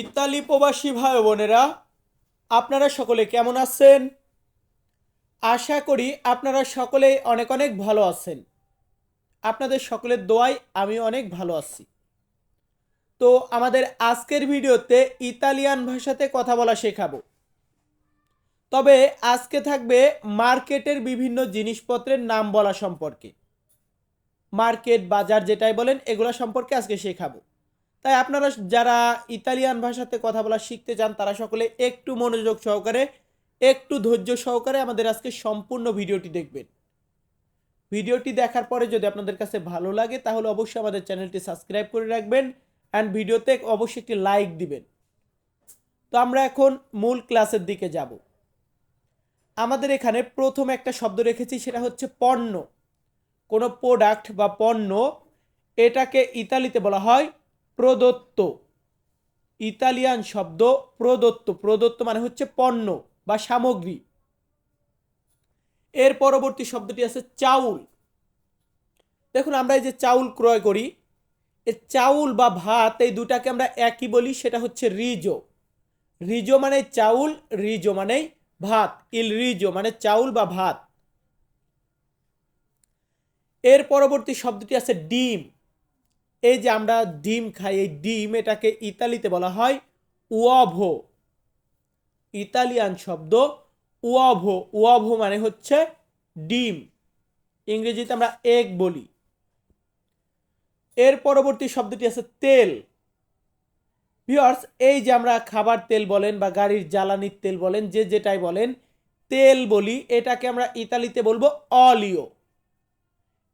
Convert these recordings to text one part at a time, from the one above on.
Italy প্রবাসী ভাই বোনেরা, আপনারা সকলে কেমন আছেন? আশা করি আপনারা সকলেই অনেক অনেক ভালো আছেন। আপনাদের সকলের দোয়ায় আমি অনেক ভালো আছি। তো আমাদের আজকের ভিডিওতে ইতালিয়ান ভাষাতে কথা বলা শেখাবো। তবে আজকে থাকবে মার্কেটের বিভিন্ন জিনিসপত্রের নাম বলা সম্পর্কে। মার্কেট, বাজার যেটাই বলেন, এগুলো সম্পর্কে আজকে শেখাবো। তাই আপনারা যারা ইতালিয়ান ভাষাতে কথা বলা শিখতে চান, তারা সকলে একটু মনোযোগ সহকারে, একটু ধৈর্য সহকারে আমাদের আজকে সম্পূর্ণ ভিডিওটি দেখবেন। ভিডিওটি দেখার পরে যদি আপনাদের কাছে ভালো লাগে, তাহলে অবশ্যই আমাদের চ্যানেলটি সাবস্ক্রাইব করে রাখবেন অ্যান্ড ভিডিওতে অবশ্যই একটি লাইক দিবেন। তো আমরা এখন মূল ক্লাসের দিকে যাব। আমাদের এখানে প্রথম একটা শব্দ রেখেছি, সেটা হচ্ছে পণ্য। কোনো প্রোডাক্ট বা পণ্য, এটাকে ইতালিতে বলা হয় প্রদত্ত। ইতালিয়ান শব্দ প্রদত্ত। প্রদত্ত মানে হচ্ছে পণ্য বা সামগ্রী। এর পরবর্তী শব্দটি আছে চাউল। দেখুন, আমরা এই যে চাউল ক্রয় করি এই চাউল বা ভাত, এই দুটাকে আমরা একই বলি, সেটা হচ্ছে রিজো। রিজো মানে চাউল, রিজো মানে ভাত। ইল রিজো মানে চাউল বা ভাত। এর পরবর্তী শব্দটি আছে ডিম। এই যে আমরা ডিম খাই, এই ডিম এটাকে ইতালিতে বলা হয় উয়াভো ইতালিয়ান শব্দ উয়াভো উয়াভো মানে হচ্ছে ডিম। ইংরেজিতে আমরা এগ বলি। এর পরবর্তী শব্দটি আছে তেল। ভিওর্স এই যে আমরা খাবার তেল বলেন বা গাড়ির জ্বালানির তেল বলেন, যে যেটাই বলেন, তেল বলি, এটাকে আমরা ইতালিতে বলব অলিও।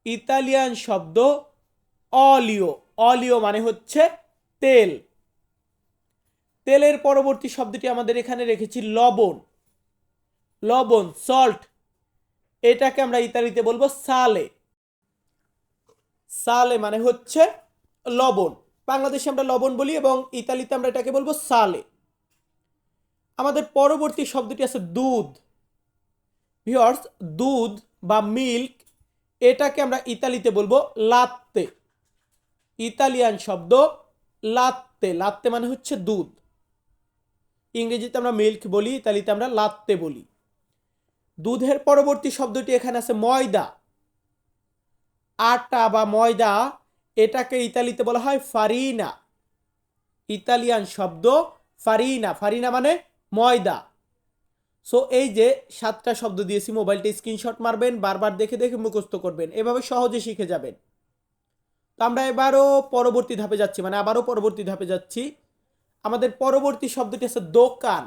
ইতালিয়ান শব্দ অলিও অলিও মানে হচ্ছে তেল। তেলের পরবর্তী শব্দটি আমাদের এখানে রেখেছি লবণ। লবণ সল্ট এটাকে আমরা ইতালিতে বলব সালে সালে মানে হচ্ছে লবণ। বাংলাদেশে আমরা লবণ বলি এবং ইতালিতে আমরা এটাকে বলব সালে আমাদের পরবর্তী শব্দটি আছে দুধ। ভিওর্স দুধ বা মিল্ক এটাকে আমরা ইতালিতে বলব লাত্তে ইতালিয়ান শব্দ লাত্তে। লাত্তে মানে হচ্ছে দুধ। ইংরেজিতে আমরা মিল্ক বলি, ইতালিতে আমরা লাত্তে বলি। দুধের পরবর্তী শব্দটি এখানে আছে ময়দা। আটা বা ময়দা এটাকে ইতালিতে বলা হয় ফারিনা। ইতালিয়ান শব্দ ফারিনা। ফারিনা মানে ময়দা। সো এই যে সাতটা শব্দ দিয়েছি, মোবাইলটা স্ক্রিনশট মারবেন, বারবার দেখে দেখে মুখস্থ করবেন। এভাবে সহজে শিখে যাবেন। তো আমরা এবারও পরবর্তী ধাপে যাচ্ছি মানে আবারও পরবর্তী ধাপে যাচ্ছি। আমাদের পরবর্তী শব্দটি আছে দোকান।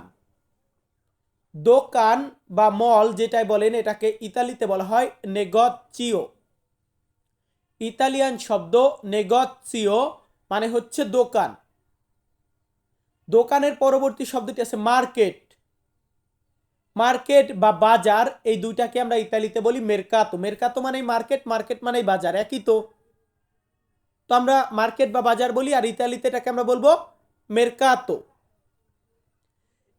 দোকান বা মল যেটাই বলেন, এটাকে ইতালিতে বলা হয় নেগচিও। ইতালিয়ান শব্দ নেগচিও মানে হচ্ছে দোকান। দোকানের পরবর্তী শব্দটি আছে মার্কেট। মার্কেট বা বাজার, এই দুইটাকে আমরা ইতালিতে বলি মেরকাতো। মেরকাতো মানেই মার্কেট মার্কেট মানেই বাজার, একই তো। তো আমরা মার্কেট বা বাজার বলি, আর ইতালিতে এটাকে আমরা বলব মেরকাতো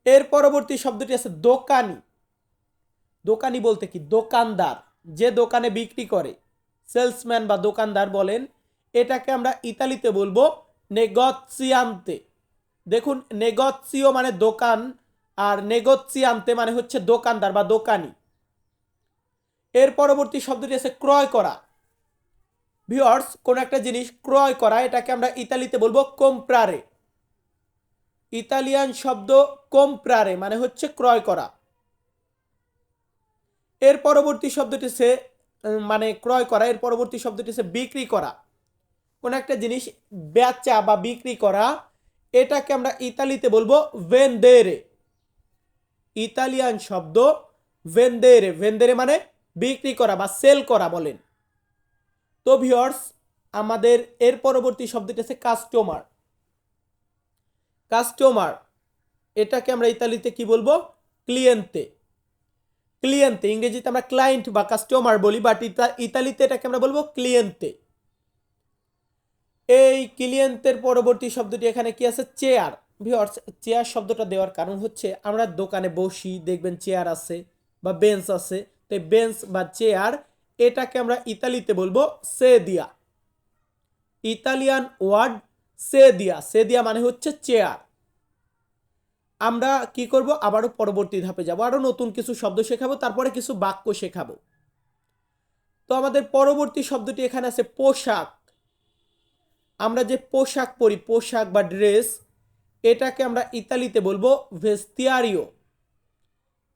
এর পরবর্তী শব্দটি আছে দোকানি। দোকানি বলতে কি? দোকানদার। যে দোকানে বিক্রি করে সেলসম্যান বা দোকানদার বলেন, এটাকে আমরা ইতালিতে বলব নেগৎসিয়ান্তে দেখুন নেগৎসিও মানে দোকান, আর নেগোচিয়ান্তে মানে হচ্ছে দোকানদার বা দোকানি। এর পরবর্তী শব্দটি আছে ক্রয় করা। ভিওর্স কোন একটা জিনিস ক্রয় করা, এটাকে আমরা ইতালিতে বলব কোম্প্রারে ইতালিয়ান শব্দ কোম্প্রারে মানে হচ্ছে ক্রয় করা। এর পরবর্তী শব্দটি সে মানে ক্রয় করা, এর পরবর্তী শব্দটি হচ্ছে বিক্রি করা। কোন একটা জিনিস বেচা বা বিক্রি করা, এটাকে আমরা ইতালিতে বলব ভেন্দেরে ইতালিয়ান শব্দ ভেন্দেরে ভেন্দেরে মানে বিক্রি করা বা সেল করা বলেন। তো ভিওর্স আমাদের এর পরবর্তী শব্দটি আছে কাস্টমার কাস্টমার এটাকে আমরা ইতালিতে কি বলব? ক্লিয়েন্তে ক্লিয়েন্তে ইংরেজিতে আমরা ক্লায়েন্ট বা কাস্টমার বলি বাট ইতালিতে এটাকে আমরা বলব ক্লিয়েন্তে এই ক্লিয়েন্টের পরবর্তী শব্দটি এখানে কি আছে? চেয়ার ভিওর্স চেয়ার শব্দটা দেওয়ার কারণ হচ্ছে আমরা দোকানে বসি, দেখবেন চেয়ার আছে বা বেঞ্চ আছে। তো বেঞ্চ বা চেয়ার এটাকে আমরা ইতালিতে বলব সে দিয়া ইতালিয়ান ওয়ার্ড সে দিয়া সে দিয়া মানে হচ্ছে চেয়ার। আমরা কি করব? আবারও পরবর্তী ধাপে যাব। আরও নতুন কিছু শব্দ শেখাবো, তারপরে কিছু বাক্য শেখাবো। তো আমাদের পরবর্তী শব্দটি এখানে আছে পোশাক। আমরা যে পোশাক পরি, পোশাক বা ড্রেস, এটাকে আমরা ইতালিতে বলব ভেস্তিয়ারিও।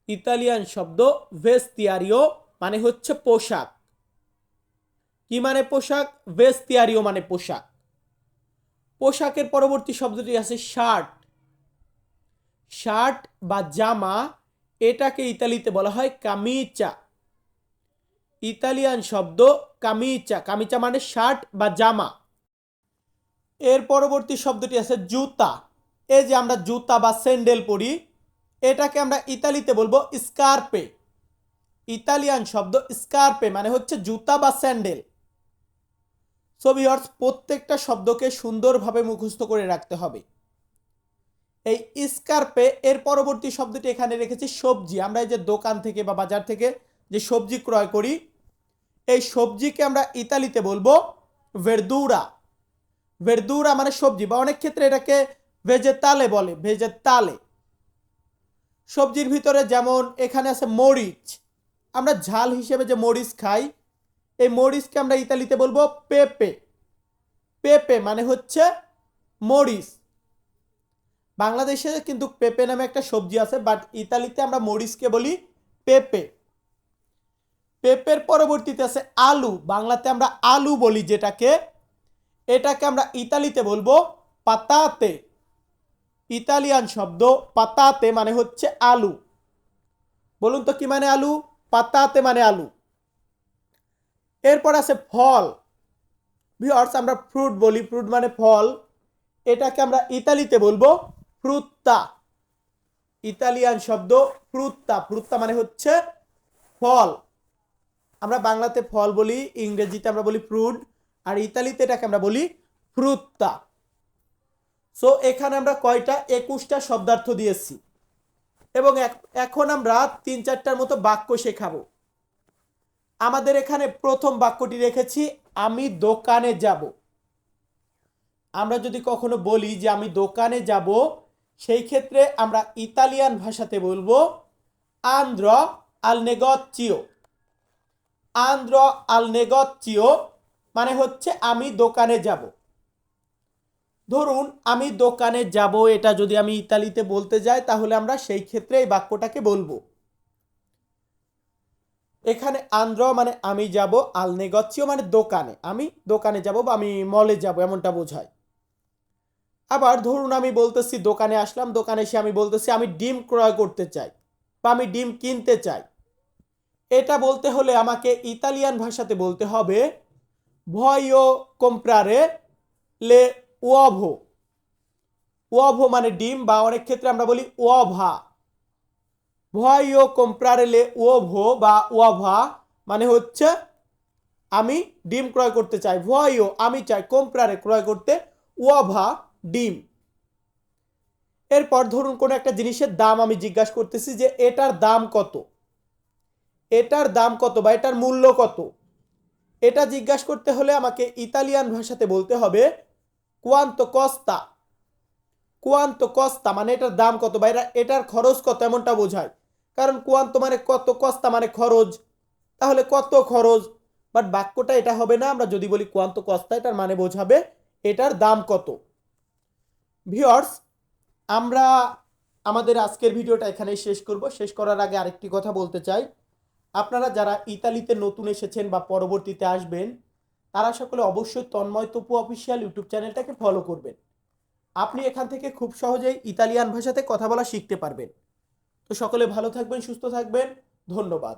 ইতালিয়ান শব্দ ভেস্তিয়ারিও মানে হচ্ছে পোশাক। কি মানে পোশাক? ভেস্তিয়ারিও মানে পোশাক। পোশাকের পরবর্তী শব্দটি আছে শার্ট শার্ট বা জামা এটাকে ইতালিতে বলা হয় কামিচা ইতালিয়ান শব্দ কামিচা কামিচা মানে শার্ট বা জামা। এর পরবর্তী শব্দটি আছে জুতা। এই যে আমরা জুতা বা স্যান্ডেল পরি, এটাকে আমরা ইতালিতে বলব স্কার্পে। ইতালিয়ান শব্দ স্কার্পে মানে হচ্ছে জুতা বা স্যান্ডেল। সো ভিউয়ার্স প্রত্যেকটা শব্দকে সুন্দরভাবে মুখস্থ করে রাখতে হবে। এই স্কার্পে, এর পরবর্তী শব্দটি এখানে রেখেছি সবজি। আমরা এই যে দোকান থেকে বা বাজার থেকে যে সবজি ক্রয় করি, এই সবজিকে আমরা ইতালিতে বলব ভেরদুরা ভেরদুরা মানে সবজি বা অনেক ক্ষেত্রে এটাকে ভেজেতালে বলে ভেজেতালে সবজির ভিতরে যেমন এখানে আছে মরিচ আমরা ঝাল হিসেবে যে মরিচ খাই, এই মরিচকে আমরা ইতালিতে বলব পেপে। পেপে মানে হচ্ছে মরিচ। বাংলাদেশে কিন্তু পেপে নামে একটা সবজি আছে, বাট ইতালিতে আমরা মরিচকে বলি পেপে। পেঁপের পরবর্তীতে আছে আলু। বাংলাতে আমরা আলু বলি যেটাকে। এটাকে আমরা ইতালিতে বলব পাতাতে। ইতালিয়ান শব্দ পাতাতে মানে হচ্ছে আলু। বলুন তো কি মানে আলু? পাতাতে মানে আলু। এরপর আছে ফল। ভিওর্স আমরা ফ্রুট বলি। ফ্রুট মানে ফল। এটাকে আমরা ইতালিতে বলব ফ্রুত্তা ইতালিয়ান শব্দ ফ্রুত্তা ফ্রুত্তা মানে হচ্ছে ফল। আমরা বাংলাতে ফল বলি, ইংরেজিতে আমরা বলি ফ্রুট, আর ইতালিতে এটাকে আমরা বলি ফ্রুত্তা সো এখানে আমরা কয়টা? একুশটা শব্দার্থ দিয়েছি। এবং এখন আমরা তিন চারটার মতো বাক্য শেখাবো। আমাদের এখানে প্রথম বাক্যটি রেখেছি, আমি দোকানে যাব। আমরা যদি কখনো বলি যে আমি দোকানে যাব, সেই ক্ষেত্রে আমরা ইতালিয়ান ভাষাতে বলব, আন্দ্র আল নেগচিও। আন্দ্র আল নেগচিও মানে হচ্ছে আমি দোকানে যাব। ধরুন আমি দোকানে যাব, এটা যদি আমি ইতালিতে বলতে যাই, তাহলে আমরা সেই ক্ষেত্রে এই বাক্যটাকে বলব। এখানে আন্দ্র মানে আমি যাব, আল নেগচিও মানে দোকানে। আমি দোকানে যাব বা আমি মলে যাব, এমনটা বোঝায়। আবার ধরুন আমি বলতেছি দোকানে আসলাম, দোকানে এসে আমি বলতেছি, আমি ডিম ক্রয় করতে চাই বা আমি ডিম কিনতে চাই। এটা বলতে হলে আমাকে ইতালিয়ান ভাষাতে বলতে হবে, ভয়ো কম্প্রারে লে ওয়াভো ওয়াভো মানে ডিম বা অনেক ক্ষেত্রে আমরা বলি ওয়াভা ভয়ো কম্প্রারে লে ওভো বা ওয়াভা মানে হচ্ছে আমি ডিম ক্রয় করতে চাই। ভয়ও আমি চাই কম্প্রারে ক্রয় করতে ওয়াভা ডিম। এরপর ধরুন কোনো একটা জিনিসের দাম আমি জিজ্ঞাসা করতেছি যে এটার দাম কত? এটার দাম কত বা এটার মূল্য কত? এটা জিজ্ঞাসা করতে হলে আমাকে ইতালিয়ান ভাষাতে বলতে হবে কোয়ান্ত কস্তা কোয়ান্ত কস্তা মানে এটার দাম কত? বা এটা এটার খরচ কত? এমনটা বোঝায়। কারণ কোয়ান্ত মানে কত কস্তা মানে খরচ। তাহলে কত খরচ? বাট বাক্যটা এটা হবে না। আমরা যদি বলি কোয়ান্ত কস্তা এটার মানে বোঝাবে এটার দাম কত। ভিওর্স আমরা আমাদের আজকের ভিডিওটা এখানেই শেষ করব। শেষ করার আগে আরেকটি কথা বলতে চাই। আপনারা যারা ইতালিতে নতুন এসেছেন বা পরবর্তীতে আসবেন তারা সকলে অবশ্যই তন্ময় তপু অফিসিয়াল ইউটিউব চ্যানেলটাকে ফলো করবেন। আপনি এখান থেকে খুব সহজেই ইতালিয়ান ভাষাতে কথা বলা শিখতে পারবেন। তো সকলে ভালো থাকবেন, সুস্থ থাকবেন, ধন্যবাদ।